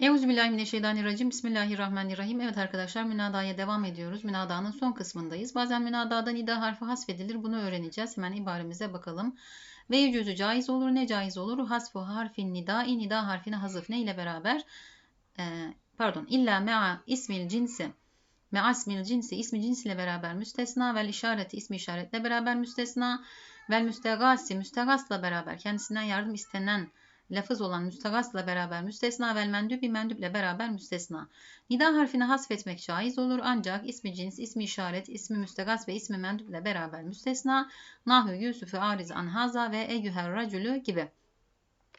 Euzubillahimineşşeytanirracim. Bismillahirrahmanirrahim. Evet arkadaşlar münadaya devam ediyoruz. Münadanın son kısmındayız. Bazen münadada nida harfi hasfedilir. Bunu öğreneceğiz. Hemen ibaremize bakalım. Ve yücüzü caiz olur. Ne caiz olur? Hasfu harfin nidai. Nida harfine hazıf. Ne ile beraber? Ee, pardon. İlla mea ismil cinsi. Mea ismil cinsi. ismi cins ile beraber müstesna. Vel işareti ismi işaretle beraber müstesna. Vel müstegasi. Müstegasla beraber kendisinden yardım istenen lafız olan müstegasla beraber müstesna vel mendübi mendüble beraber müstesna. Nida harfini hasfetmek caiz olur ancak ismi cins, ismi işaret, ismi müstegas ve ismi mendüble beraber müstesna. Nahu Yusuf'u ariz anhaza ve eyyüher racülü gibi.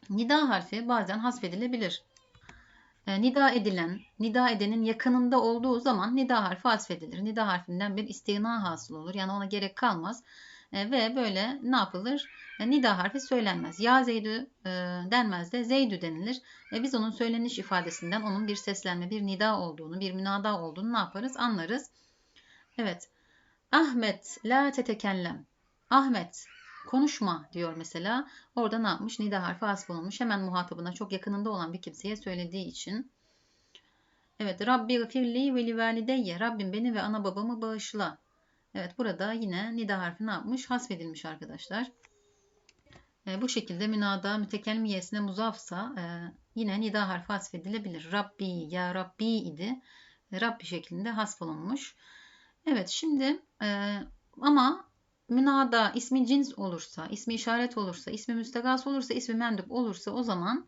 Nida harfi bazen hasfedilebilir. E, nida edilen, nida edenin yakınında olduğu zaman nida harfi hasfedilir. Nida harfinden bir istina hasıl olur. Yani ona gerek kalmaz. E, ve böyle ne yapılır? E, nida harfi söylenmez. Ya Zeydü e, denmez de Zeydü denilir. E, biz onun söyleniş ifadesinden onun bir seslenme, bir nida olduğunu, bir münada olduğunu ne yaparız? Anlarız. Evet. Ahmet la tetekellem. Ahmet konuşma diyor mesela. Orada ne yapmış? Nida harfi hasf olmuş. Hemen muhatabına çok yakınında olan bir kimseye söylediği için. Evet. Rabbi gfirli ve li valideyye. Rabbim beni ve ana babamı bağışla. Evet burada yine nida harfi ne yapmış? Hasfedilmiş arkadaşlar. E, bu şekilde münada mütekelmiyesine muzafsa e, yine nida harfi hasfedilebilir. Rabbi ya Rabbi idi. E, Rabbi şeklinde hasfolunmuş. Evet şimdi e, ama münada ismi cins olursa, ismi işaret olursa, ismi müstegas olursa, ismi mendup olursa o zaman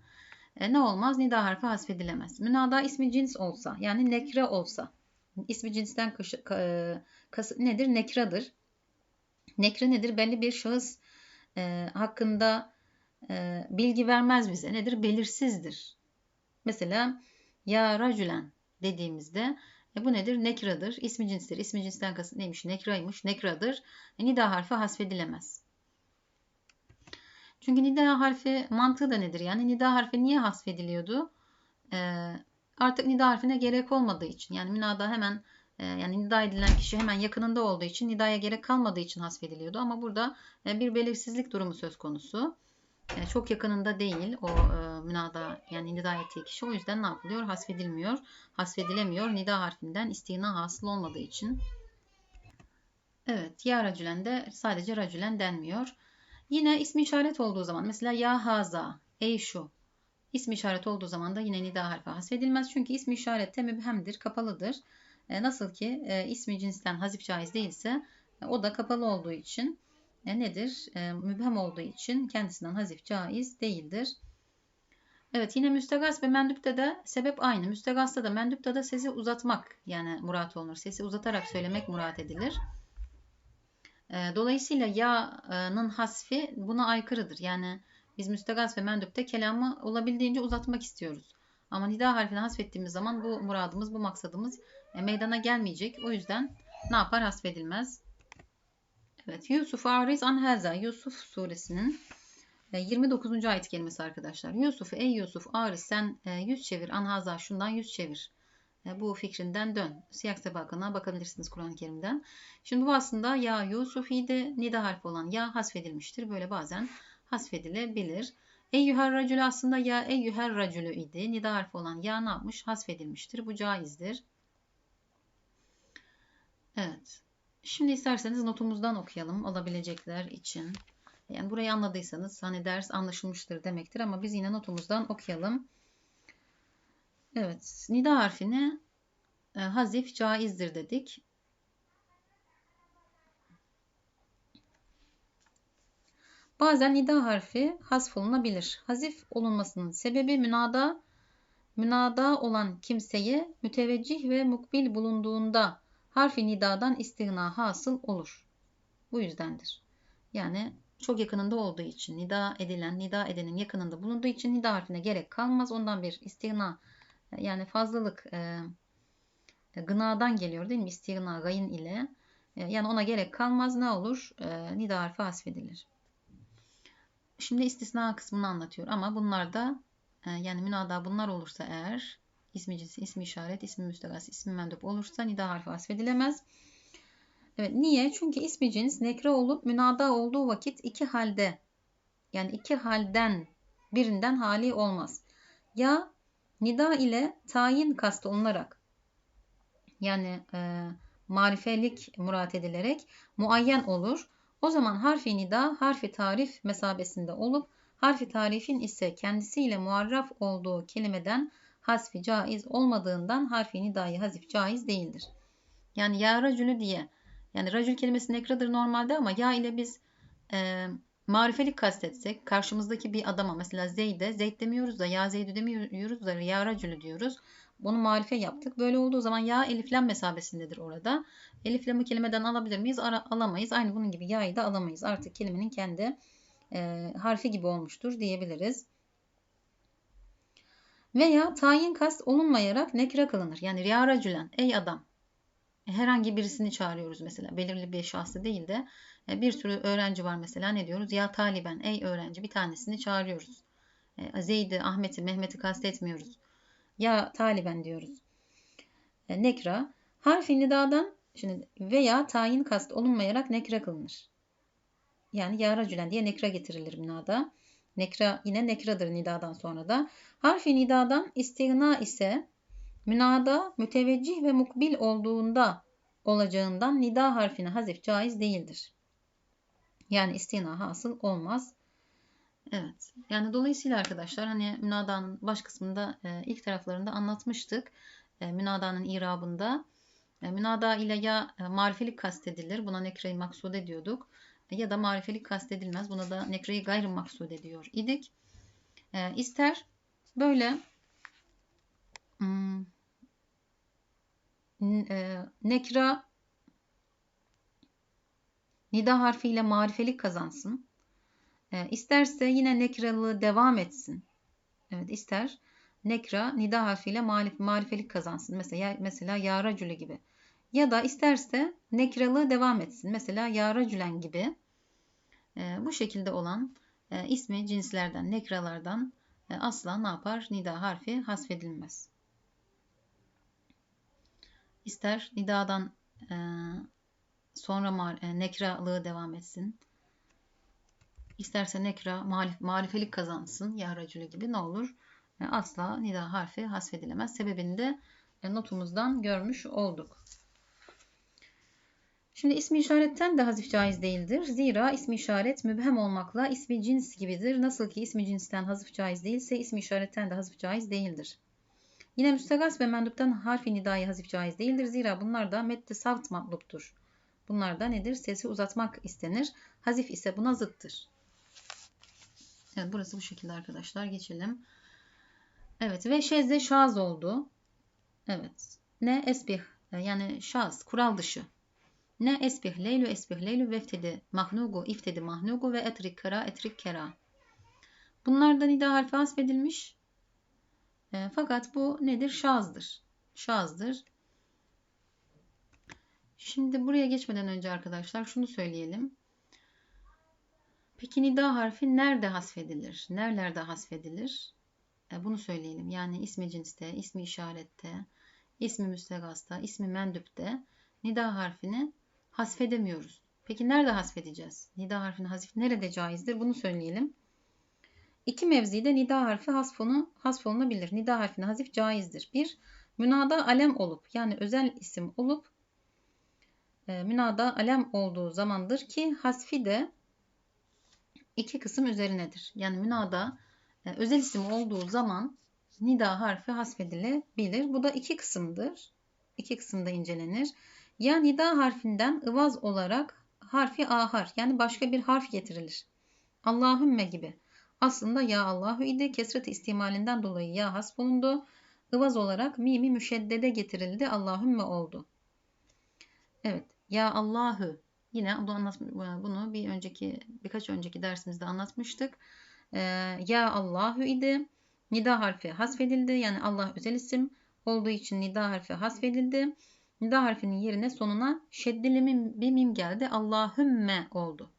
e, ne olmaz? Nida harfi hasfedilemez. Münada ismi cins olsa yani nekre olsa ismi cinsten kas, nedir? Nekradır. Nekre nedir? Belli bir şahıs e, hakkında e, bilgi vermez bize. Nedir? Belirsizdir. Mesela ya racülen dediğimizde e, bu nedir? Nekradır. İsmi cinstir. İsmi cinsten kasıt neymiş? Nekraymış. Nekradır. E, nida harfi hasfedilemez. Çünkü nida harfi mantığı da nedir? Yani nida harfi niye hasfediliyordu? E, artık nida harfine gerek olmadığı için. Yani münada hemen yani nida edilen kişi hemen yakınında olduğu için nidaya gerek kalmadığı için hasfediliyordu. Ama burada e, bir belirsizlik durumu söz konusu. E, çok yakınında değil o münada yani nida ettiği kişi. O yüzden ne yapılıyor? Hasfedilmiyor. Hasfedilemiyor. Nida harfinden istina hasıl olmadığı için. Evet. Ya racülen de sadece racülen denmiyor. Yine ismi işaret olduğu zaman mesela ya haza, ey şu İsmi işaret olduğu zaman da yine nida harfi hasfedilmez. Çünkü ismi işarette mübhemdir, kapalıdır. E, nasıl ki e, ismi cinsten hazif caiz değilse e, o da kapalı olduğu için nedir? Mübhem olduğu için kendisinden hazif caiz değildir. Evet yine müstegas ve mendüpte de sebep aynı. Müstegasta da mendüpte de sesi uzatmak yani murat olunur. Sesi uzatarak söylemek murat edilir. Dolayısıyla ya'nın hasfi buna aykırıdır. Yani biz müstegas ve mendüpte kelamı olabildiğince uzatmak istiyoruz. Ama nida harfini hasfettiğimiz zaman bu muradımız, bu maksadımız meydana gelmeyecek. O yüzden ne yapar? Hasfedilmez. Evet. Yusuf Ariz Anhelza. Yusuf suresinin 29. E, ayet kelimesi arkadaşlar. Yusuf ey Yusuf Ariz sen e, yüz çevir. Anhaza şundan yüz çevir. Bu fikrinden dön. Siyak sebakına bakabilirsiniz Kur'an-ı Kerim'den. Şimdi bu aslında ya Yusuf idi. Nida harfi olan ya hasfedilmiştir. Böyle bazen hasfedilebilir. Eyyüher racülü aslında ya eyyüher racülü idi. Nida harfi olan ya ne yapmış? Hasfedilmiştir. Bu caizdir. Evet. Şimdi isterseniz notumuzdan okuyalım olabilecekler için. Yani burayı anladıysanız hani ders anlaşılmıştır demektir ama biz yine notumuzdan okuyalım. Evet. Nida harfini e, hazif caizdir dedik. Bazen nida harfi hasf olunabilir. Hazif olunmasının sebebi münada münada olan kimseye müteveccih ve mukbil bulunduğunda harfi nidadan istihna hasıl olur. Bu yüzdendir. Yani çok yakınında olduğu için nida edilen, nida edenin yakınında bulunduğu için nida harfine gerek kalmaz. Ondan bir istihna yani fazlalık e, gınadan geliyor değil mi? İstihna gayın ile. E, yani ona gerek kalmaz. Ne olur? E, nida harfi hasfedilir. Şimdi istisna kısmını anlatıyor ama bunlarda e, yani münada bunlar olursa eğer ismi cinsi, ismi işaret, ismi müstegas, ismi mendup olursa nida harfi asfedilemez. Evet niye? Çünkü ismi cins nekre olup münada olduğu vakit iki halde yani iki halden birinden hali olmaz. Ya nida ile tayin kastı olunarak yani e, marifelik murat edilerek muayyen olur. O zaman harfi nida harfi tarif mesabesinde olup harfi tarifin ise kendisiyle muarraf olduğu kelimeden hasfi caiz olmadığından harfi nidayı hazif caiz değildir. Yani ya racülü diye yani racül kelimesi nekradır normalde ama ya ile biz e, marifelik kastetsek karşımızdaki bir adama mesela Zeyd'e Zeyd demiyoruz da ya Zeyd'ü demiyoruz da ya racülü diyoruz. Bunu marife yaptık. Böyle olduğu zaman ya eliflem mesabesindedir orada. Eliflamı kelimeden alabilir miyiz? Ara, alamayız. Aynı bunun gibi ya'yı da alamayız. Artık kelimenin kendi e, harfi gibi olmuştur diyebiliriz. Veya tayin kast olunmayarak nekre kılınır. Yani ya racülen ey adam. Herhangi birisini çağırıyoruz mesela. Belirli bir şahsı değil de e, bir sürü öğrenci var mesela ne diyoruz? Ya taliben ey öğrenci bir tanesini çağırıyoruz. E, Zeyd'i, Ahmet'i, Mehmet'i kastetmiyoruz. Ya taliben diyoruz. E, nekra harfi nidadan şimdi veya tayin kast olunmayarak nekra kılınır. Yani ya racülen diye nekra getirilir nida. Nekra yine nekradır nidadan sonra da. Harfi nidadan istigna ise münada müteveccih ve mukbil olduğunda olacağından nida harfine hazif caiz değildir. Yani istina hasıl olmaz. Evet. Yani dolayısıyla arkadaşlar hani münadanın baş kısmında e, ilk taraflarında anlatmıştık. E, münadanın irabında e, münada ile ya marifelik kastedilir. Buna nekre-i maksud ediyorduk. Ya da marifelik kastedilmez. Buna da nekre-i gayrı maksud ediyor idik. E, ister böyle hmm, e, nekra nida harfiyle marifelik kazansın. E, isterse yine nekralığı devam etsin. Evet ister nekra nida harfiyle marif, marifelik kazansın. Mesela mesela ya racüle gibi. Ya da isterse nekralığı devam etsin. Mesela ya racülen gibi. E, bu şekilde olan e, ismi cinslerden, nekralardan e, asla ne yapar? Nida harfi hasfedilmez. İster nidadan e, sonra nekralığı devam etsin. İsterse nekra marif, marifelik kazansın ya racülü gibi ne olur? Asla nida harfi hasfedilemez. Sebebini de notumuzdan görmüş olduk. Şimdi ismi işaretten de hazif caiz değildir. Zira ismi işaret mübhem olmakla ismi cins gibidir. Nasıl ki ismi cinsten hazif caiz değilse ismi işaretten de hazif caiz değildir. Yine müstegas ve menduptan harfi nidayı hazif caiz değildir. Zira bunlar da medde savt matluptur. Bunlar da nedir? Sesi uzatmak istenir. Hazif ise buna zıttır. Evet burası bu şekilde arkadaşlar. Geçelim. Evet ve şezde şaz oldu. Evet. Ne esbih yani şaz kural dışı. Ne esbih leylü esbih leylü veftedi mahnugu iftedi mahnugu ve etrik kera etrik kera. Bunlardan nida harfi hasfedilmiş. E, fakat bu nedir? Şazdır. Şazdır. Şimdi buraya geçmeden önce arkadaşlar şunu söyleyelim. Peki nida harfi nerede hasfedilir? Nerelerde hasfedilir? E, bunu söyleyelim. Yani ismi cinste, ismi işarette, ismi müstegasta, ismi mendüpte nida harfini hasfedemiyoruz. Peki nerede hasfedeceğiz? Nida harfini hasif nerede caizdir? Bunu söyleyelim. İki mevzide nida harfi hasfonu, hasfolunabilir. Nida harfine hazif caizdir. Bir, münada alem olup yani özel isim olup e, münada alem olduğu zamandır ki hasfi de iki kısım üzerinedir. Yani münada e, özel isim olduğu zaman nida harfi hasfedilebilir. Bu da iki kısımdır. İki kısımda incelenir. Ya nida harfinden ıvaz olarak harfi ahar yani başka bir harf getirilir. Allahümme gibi. Aslında ya Allahu idi. Kesret istimalinden dolayı ya has bulundu. Ivaz olarak mimi müşeddede getirildi. Allahümme oldu. Evet. Ya Allahu. Yine bunu, anlat, bunu bir önceki birkaç önceki dersimizde anlatmıştık. Ee, ya Allahu idi. Nida harfi hasfedildi. Yani Allah özel isim olduğu için nida harfi hasfedildi. Nida harfinin yerine sonuna şeddeli bir mim geldi. Allahümme oldu.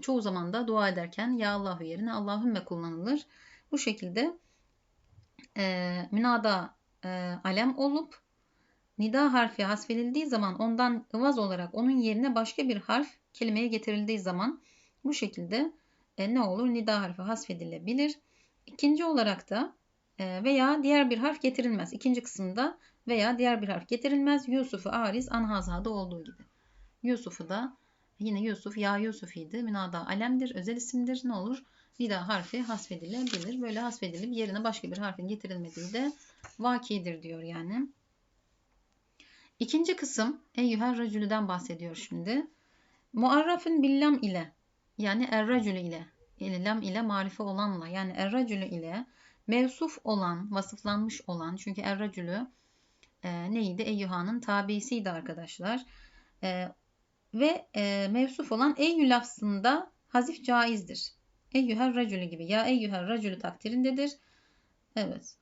Çoğu zaman da dua ederken ya Allahu yerine Allahümme kullanılır. Bu şekilde e, münada e, alem olup nida harfi hasfedildiği zaman ondan ıvaz olarak onun yerine başka bir harf kelimeye getirildiği zaman bu şekilde e, ne olur? Nida harfi hasfedilebilir. İkinci olarak da e, veya diğer bir harf getirilmez. İkinci kısımda veya diğer bir harf getirilmez. Yusuf'u ariz anhazada olduğu gibi. Yusuf'u da yine Yusuf ya Yusuf idi. Münada alemdir, özel isimdir. Ne olur? Nida harfi hasfedilebilir. Böyle hasfedilip yerine başka bir harfin getirilmediği de vakidir diyor yani. İkinci kısım eyyüher racülüden bahsediyor şimdi. Muarrafın billam ile yani erracülü ile yani lam ile marife olanla yani erracülü ile mevsuf olan, vasıflanmış olan çünkü erracülü e, neydi? Eyyuha'nın tabisiydi arkadaşlar. E, ve e, mevsuf olan eyyü lafzında hazif caizdir. Eyyüher racülü gibi. Ya eyyüher racülü takdirindedir. Evet.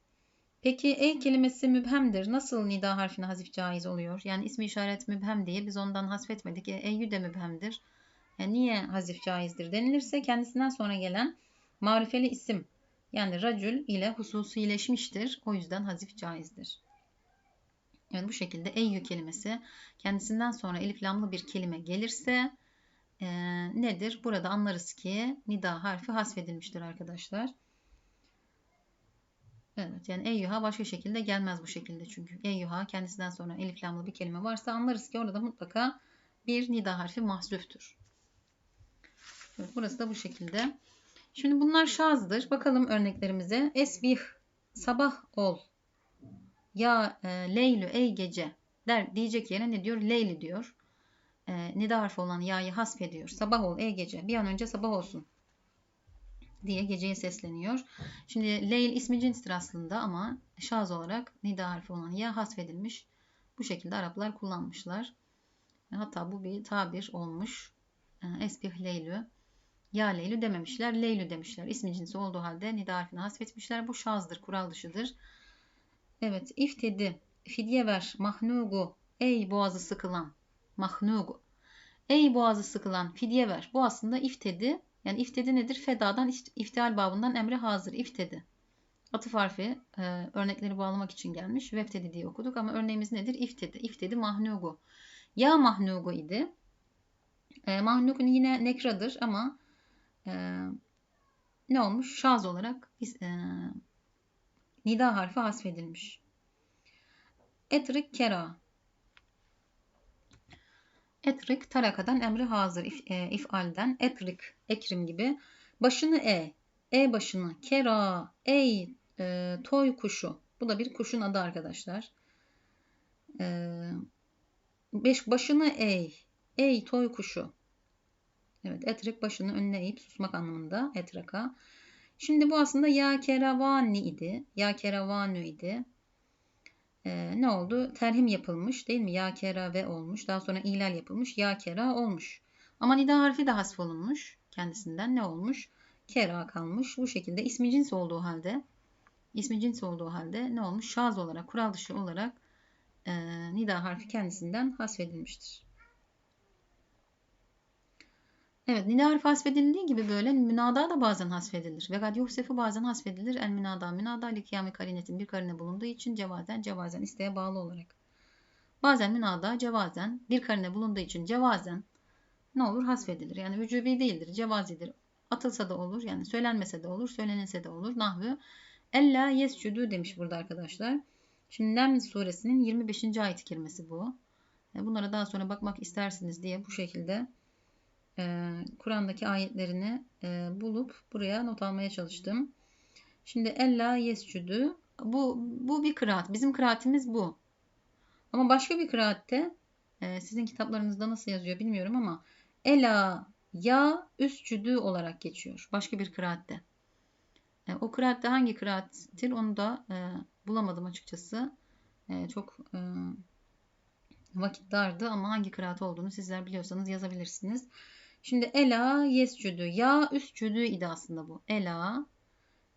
Peki ey kelimesi mübhemdir. Nasıl nida harfine hazif caiz oluyor? Yani ismi işaret mübhem diye biz ondan hasfetmedik. E, eyyü de mübhemdir. Yani niye hazif caizdir denilirse kendisinden sonra gelen marifeli isim yani racül ile hususileşmiştir. O yüzden hazif caizdir. Yani bu şekilde eyyü kelimesi kendisinden sonra elif lamlı bir kelime gelirse e, nedir? Burada anlarız ki nida harfi hasfedilmiştir arkadaşlar. Evet yani eyyuha başka şekilde gelmez bu şekilde çünkü. Eyyuha kendisinden sonra elif lamlı bir kelime varsa anlarız ki orada mutlaka bir nida harfi mahzüftür. Evet, burası da bu şekilde. Şimdi bunlar şazdır. Bakalım örneklerimize. Esbih, sabah ol. Ya e, leylü, ey gece der diyecek yerine ne diyor? Leyli diyor. E, nida harfi olan ya'yı hasfediyor. Sabah ol, ey gece. Bir an önce sabah olsun diye geceye sesleniyor. Şimdi leyl ismi cinstir aslında ama şaz olarak nida harfi olan ya hasfedilmiş. Bu şekilde Araplar kullanmışlar. Hatta bu bir tabir olmuş. E, esbih leylü. Ya leylü dememişler. Leylü demişler. İsmi cinsi olduğu halde nida harfini hasfetmişler. Bu şazdır, kural dışıdır. Evet, iftedi. Fidye ver. Mahnugu. Ey boğazı sıkılan. Mahnugu. Ey boğazı sıkılan fidye ver. Bu aslında iftedi. Yani iftedi nedir? Fedadan iftial babından emre hazır. İftedi. Atıf harfi e, örnekleri bağlamak için gelmiş. Veftedi diye okuduk ama örneğimiz nedir? İftedi. İftedi mahnugu. Ya mahnugu idi. E, mahnugu yine nekradır ama e, ne olmuş? Şaz olarak e, nida harfi hasfedilmiş. Etrik kera. Etrik tarakadan emri hazır if, e, ifalden. Etrik ekrim gibi. Başını e. E başını. Kera. Ey e, toy kuşu. Bu da bir kuşun adı arkadaşlar. E, beş, başını ey. Ey toy kuşu. Evet etrik başını önüne eğip susmak anlamında etraka. Şimdi bu aslında ya keravani idi. Ya keravanu idi. Ee, ne oldu? Terhim yapılmış değil mi? Ya kerave olmuş. Daha sonra ilal yapılmış. Ya kera olmuş. Ama nida harfi de hasf olunmuş. Kendisinden ne olmuş? Kera kalmış. Bu şekilde ismi cins olduğu halde ismi cins olduğu halde ne olmuş? Şaz olarak, kural dışı olarak e, nida harfi kendisinden hasfedilmiştir. Evet, nida hasfedildiği gibi böyle münada da bazen hasfedilir. Ve gad yuhsefu bazen hasfedilir. El münada münada li kıyami karinetin bir karine bulunduğu için cevazen cevazen isteğe bağlı olarak. Bazen münada cevazen bir karine bulunduğu için cevazen ne olur hasfedilir. Yani vücubi değildir, cevazidir. Atılsa da olur yani söylenmese de olur, söylenilse de olur. Nahvü Ella yescudu demiş burada arkadaşlar. Şimdi Neml suresinin 25. ayet kerimesi bu. E, bunlara daha sonra bakmak istersiniz diye bu şekilde e, Kur'an'daki ayetlerini e, bulup buraya not almaya çalıştım. Şimdi Ella yescudu. Bu, bu bir kıraat. Bizim kıraatimiz bu. Ama başka bir kıraatte e, sizin kitaplarınızda nasıl yazıyor bilmiyorum ama Ela ya üstçüdü olarak geçiyor. Başka bir kıraatte. E, o kıraatte hangi kıraattir onu da e, bulamadım açıkçası. E, çok e, vakit dardı ama hangi kıraat olduğunu sizler biliyorsanız yazabilirsiniz. Şimdi ela yescüdü. Ya üstcüdü idi aslında bu. Ela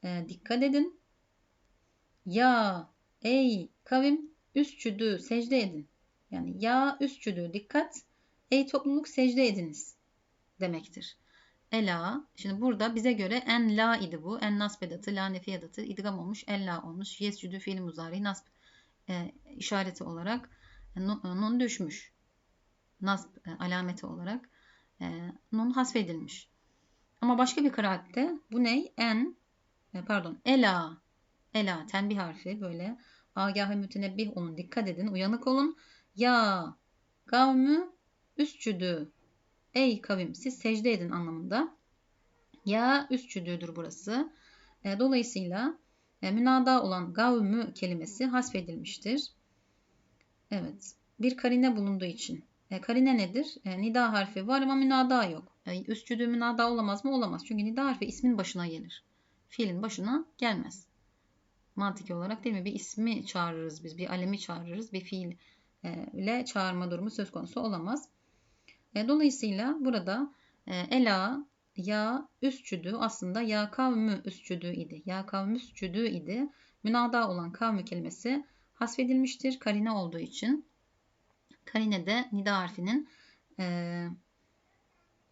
e, dikkat edin. Ya ey kavim üstcüdü secde edin. Yani ya üstcüdü dikkat. Ey topluluk secde ediniz demektir. Ela. Şimdi burada bize göre en la idi bu. En nasb edatı, la nefi edatı idgam olmuş. En la olmuş. Yescüdü fiil muzari nasb e, işareti olarak nun, nun düşmüş. Nasb e, alameti olarak e, nun hasfedilmiş. Ama başka bir kıraatte bu ne? En e, pardon ela. Ela tenbih harfi böyle. Agah mütenebbih olun dikkat edin uyanık olun. Ya kavmü üstçüdü ey kavim siz secde edin anlamında. Ya üstçüdüdür burası. E, dolayısıyla e, münada olan gavmü kelimesi hasfedilmiştir. Evet bir karine bulunduğu için e, karine nedir? E, nida harfi var ama münada yok. E, üstçüdü münada olamaz mı? Olamaz. Çünkü nida harfi ismin başına gelir. Fiilin başına gelmez. Mantıki olarak değil mi? Bir ismi çağırırız biz. Bir alemi çağırırız. Bir fiil e, ile çağırma durumu söz konusu olamaz. E, dolayısıyla burada e, ela ya üstçüdü aslında ya kavmü üstçüdü idi. Ya kavmü üstçüdü idi. Münada olan kavmü kelimesi hasfedilmiştir karine olduğu için. Karine de nida harfinin e,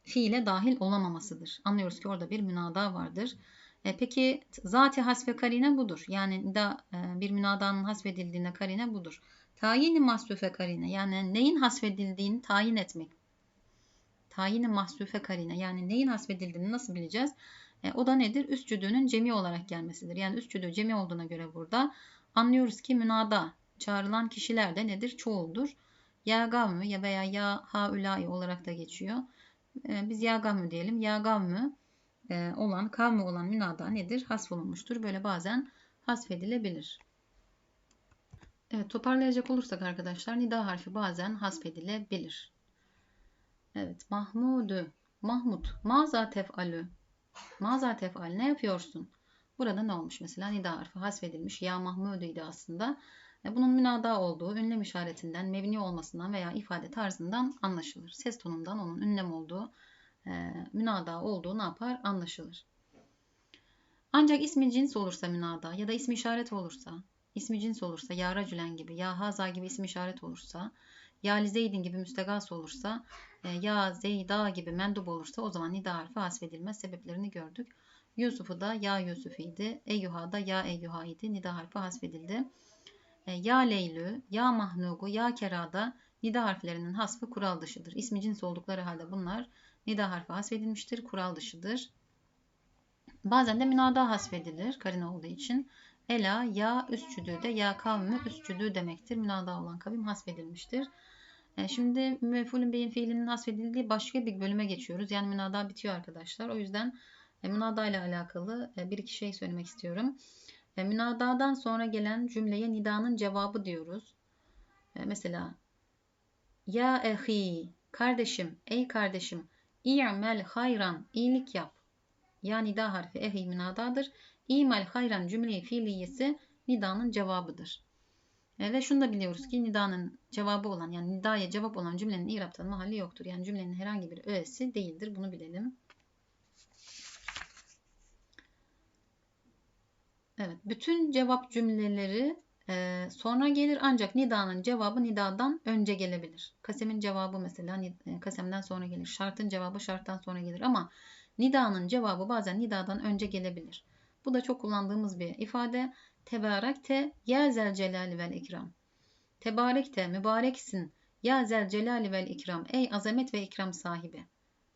fiile dahil olamamasıdır. Anlıyoruz ki orada bir münada vardır. E, peki zati hasfe karine budur. Yani nida e, bir münadanın hasfedildiğinde karine budur. Tayini mahsufe karine yani neyin hasfedildiğini tayin etmek. Tayini mahsufe karine yani neyin hasfedildiğini nasıl bileceğiz? E, o da nedir? Üst cüdüğünün cemi olarak gelmesidir. Yani üst cüdüğü cemi olduğuna göre burada anlıyoruz ki münada çağrılan kişiler de nedir? Çoğuldur. Ya ya veya ya haulai olarak da geçiyor. E, biz ya diyelim. Ya gavmü e, olan, kavmi olan münada nedir? Hasfolunmuştur. Böyle bazen hasfedilebilir. Evet toparlayacak olursak arkadaşlar nida harfi bazen hasfedilebilir. Evet Mahmudu, Mahmud, maza tefalü, maza tefal ne yapıyorsun? Burada ne olmuş mesela nida harfi hasfedilmiş. Ya Mahmudu'ydu aslında. E, bunun münada olduğu ünlem işaretinden, mebni olmasından veya ifade tarzından anlaşılır. Ses tonundan onun ünlem olduğu, e, münada olduğu ne yapar? Anlaşılır. Ancak ismi cins olursa münada ya da ismi işaret olursa, ismi cins olursa ya racülen gibi, ya haza gibi isim işaret olursa, ya li zeydin gibi müstegas olursa, e, ya zeyda gibi mendub olursa o zaman nida harfi hasfedilmez sebeplerini gördük. Yusuf'u da ya Yusuf idi, Eyyuha da ya Eyyuha idi. Nida harfi hasfedildi. E, ya Leylü, ya Mahnugu, ya Kerada nida harflerinin hasfı kural dışıdır. İsmi cins oldukları halde bunlar nida harfi hasfedilmiştir, kural dışıdır. Bazen de münada hasfedilir karine olduğu için. Ela, ya üstçüdü de ya kavmi üstçüdü demektir. Münada olan kavim hasfedilmiştir. E, şimdi müfulün beyin fiilinin hasfedildiği başka bir bölüme geçiyoruz. Yani münada bitiyor arkadaşlar. O yüzden e, münada ile alakalı bir iki şey söylemek istiyorum. E, münadadan sonra gelen cümleye nidanın cevabı diyoruz. E, mesela ya ehi kardeşim ey kardeşim i'mel hayran iyilik yap. Ya nida harfi ehi münadadır. İ'mel hayran cümleyi fiiliyesi nidanın cevabıdır. E, ve şunu da biliyoruz ki nidanın cevabı olan yani nidaya cevap olan cümlenin iraptan mahalli yoktur. Yani cümlenin herhangi bir öğesi değildir. Bunu bilelim. Evet, bütün cevap cümleleri e, sonra gelir ancak nidanın cevabı nidadan önce gelebilir. Kasemin cevabı mesela e, kasemden sonra gelir. Şartın cevabı şarttan sonra gelir ama nidanın cevabı bazen nidadan önce gelebilir. Bu da çok kullandığımız bir ifade. Tebarekte ya zel celali vel ikram. Tebarekte mübareksin ya zel celali vel ikram. Ey azamet ve ikram sahibi.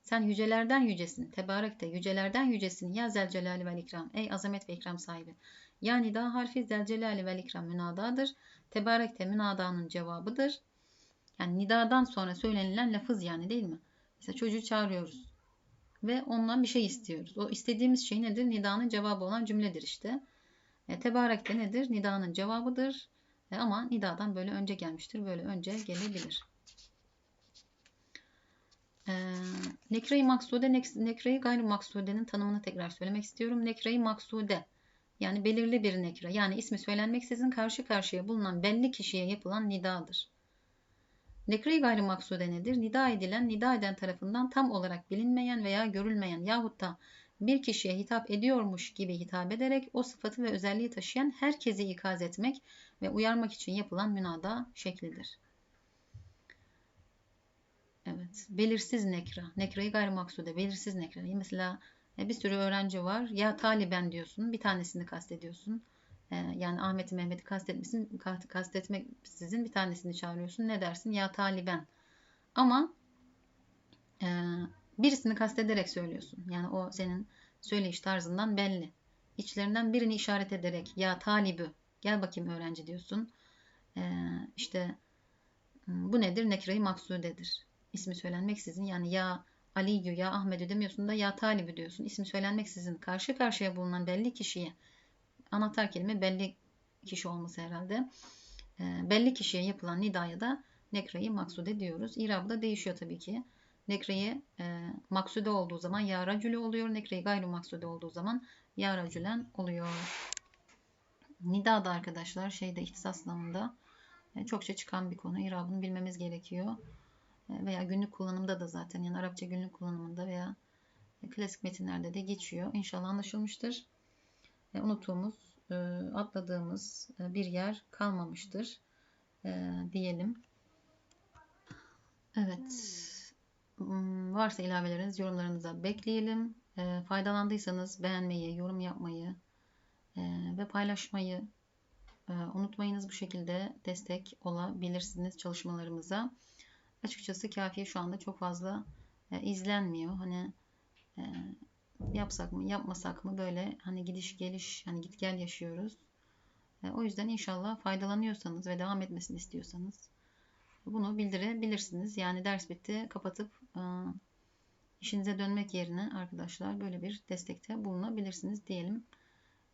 Sen yücelerden yücesin. Tebarek de yücelerden yücesin. Ya zelcelali vel ikram. Ey azamet ve ikram sahibi. Yani da harfi zelcelali vel ikram münadadır. Tebarek de münadanın cevabıdır. Yani nidadan sonra söylenilen lafız yani değil mi? Mesela çocuğu çağırıyoruz. Ve ondan bir şey istiyoruz. O istediğimiz şey nedir? Nidanın cevabı olan cümledir işte. E, tebarek de nedir? Nidanın cevabıdır. E, ama nidadan böyle önce gelmiştir. Böyle önce gelebilir. Ee, nekre-i maksude, nekre-i gayri maksudenin tanımını tekrar söylemek istiyorum. Nekre-i maksude yani belirli bir nekre yani ismi söylenmeksizin karşı karşıya bulunan belli kişiye yapılan nidadır. Nekre-i gayri maksude nedir? Nida edilen, nida eden tarafından tam olarak bilinmeyen veya görülmeyen yahut da bir kişiye hitap ediyormuş gibi hitap ederek o sıfatı ve özelliği taşıyan herkesi ikaz etmek ve uyarmak için yapılan münada şeklidir. Evet. Belirsiz nekra. Nekrayı gayrimaksude. Belirsiz nekra. Mesela e, bir sürü öğrenci var. Ya taliben diyorsun. Bir tanesini kastediyorsun. E, yani Ahmet'i Mehmet'i kastetmişsin. Kastetmek sizin bir tanesini çağırıyorsun. Ne dersin? Ya taliben. Ama e, birisini kastederek söylüyorsun. Yani o senin söyleyiş tarzından belli. içlerinden birini işaret ederek ya talibü gel bakayım öğrenci diyorsun. Ee, işte hmm, bu nedir? Nekre-i maksudedir. İsmi söylenmeksizin yani ya Ali'yü ya Ahmet'ü demiyorsun da ya talibü diyorsun. İsmi söylenmeksizin karşı karşıya bulunan belli kişiye anahtar kelime belli kişi olması herhalde. Ee, belli kişiye yapılan nidaya da nekreyi maksude diyoruz. İrabı da değişiyor tabii ki. Nekreyi e, maksude olduğu zaman ya racülü oluyor. Nekreyi gayru maksude olduğu zaman ya racülen oluyor. Nida da arkadaşlar şeyde ihtisas sınavında e, çokça çıkan bir konu. İrabını bilmemiz gerekiyor. Veya günlük kullanımda da zaten yani Arapça günlük kullanımında veya klasik metinlerde de geçiyor. İnşallah anlaşılmıştır. E, unuttuğumuz, e, atladığımız e, bir yer kalmamıştır diyelim. Evet. Hmm, Varsa ilaveleriniz yorumlarınıza bekleyelim. Faydalandıysanız beğenmeyi, yorum yapmayı ve paylaşmayı unutmayınız. Bu şekilde destek olabilirsiniz çalışmalarımıza. Açıkçası kafiye şu anda çok fazla e, izlenmiyor. Hani e, yapsak mı, yapmasak mı böyle hani gidiş geliş, hani git gel yaşıyoruz. E, o yüzden inşallah faydalanıyorsanız ve devam etmesini istiyorsanız bunu bildirebilirsiniz. Yani ders bitti kapatıp e, işinize dönmek yerine arkadaşlar böyle bir destekte bulunabilirsiniz diyelim.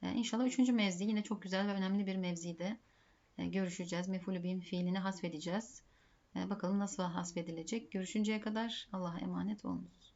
E, inşallah üçüncü mevzi yine çok güzel ve önemli bir mevzide e, görüşeceğiz. Mefulü bim fiilini hasfedeceğiz. E, bakalım nasıl hasfedilecek. Görüşünceye kadar Allah'a emanet olunuz.